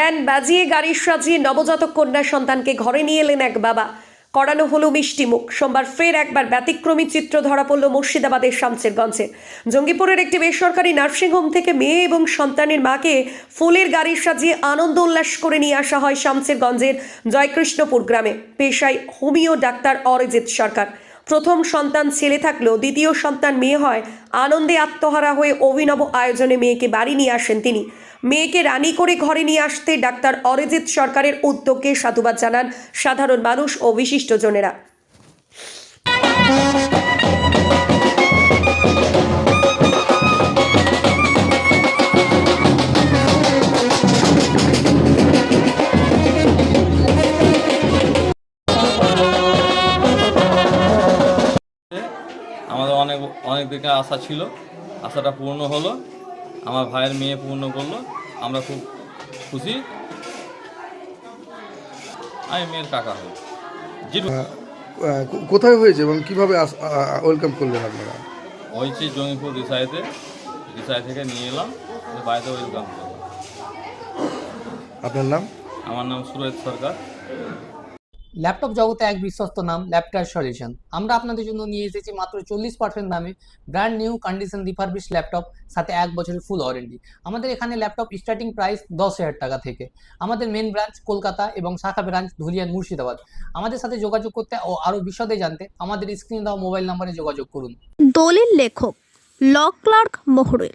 Ban বাজিয়ে গাড়ি সাজিয়ে নবজাতক কন্যা সন্তানকে ঘরে নিয়ে এলেন এক বাবা। করানো হলো মিষ্টি মুখ। সোমবার ফের একবার ব্যতিক্রমী চিত্র ধরা পড়ল মুর্শিদাবাদের শামসেরগঞ্জে। জঙ্গিপুরের একটি বেসরকারি নার্সিংহোম থেকে মেয়ে এবং সন্তানের মাকে ফুলের গাড়ি সাজিয়ে আনন্দ উল্লাস করে নিয়ে আসা হয় শামসেরগঞ্জের জয়কৃষ্ণপুর গ্রামে। পেশায় হোমিও ডাক্তার অরিজিৎ সরকার। প্রথম সন্তান ছেলে থাকলেও দ্বিতীয় সন্তান মেয়ে হয়। আনন্দে আত্মহারা হয়ে অভিনব আয়োজনে মেয়েকে বাড়ি নিয়ে আসেন তিনি। মেয়েকে রানি করে ঘরে নিয়ে আসতে ডাক্তার অরিজিৎ সরকারের উদ্যোগকে সাধুবাদ জানান সাধারণ মানুষ ও বিশিষ্টজনেরা। অনেক অনেক দিকে আশা ছিল আশাটা পূর্ণ হলো আমার ভাইয়ের মেয়ে পূর্ণ করল আমরা খুব খুশি। আমি মেয়ের কাকা হই। কোথায় হয়েছে এবং কীভাবে ওয়েলকাম করলেন আপনারা? হয়েছে জঙ্গিপুর রিসাইতে রিসাই থেকে নিয়ে এলাম বাড়িতে ওয়েলকাম করলাম। আপনার নাম? আমার নাম সুরজ সরকার। ল্যাপটপ জগতে এক বিশ্বস্ত নাম ল্যাপটপ সলিউশন আমরা আপনাদের জন্য নিয়ে এসেছি মাত্র চল্লিশ পার্সেন্ট দামে brand new condition refurbish laptop সাথে এক বছরের ফুল ওয়ারেন্টি আমাদের এখানে ল্যাপটপ স্টার্টিং প্রাইস দশ হাজার টাকা থেকে। আমাদের মেন ব্রাঞ্চ কলকাতা এবং শাখা ব্রাঞ্চ ধুলিয়ান মুর্শিদাবাদ। আমাদের সাথে যোগাযোগ করতে ও আরও বিশদে জানতে আমাদের স্ক্রিনে দেওয়া মোবাইল নম্বরে যোগাযোগ করুন। দলিল লেখক ল ক্লার্ক মোহরুল।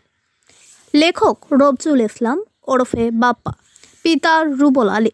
লেখক রবজুল ইসলাম ওরফে বাপ্পা। পিতা রুবল আলী।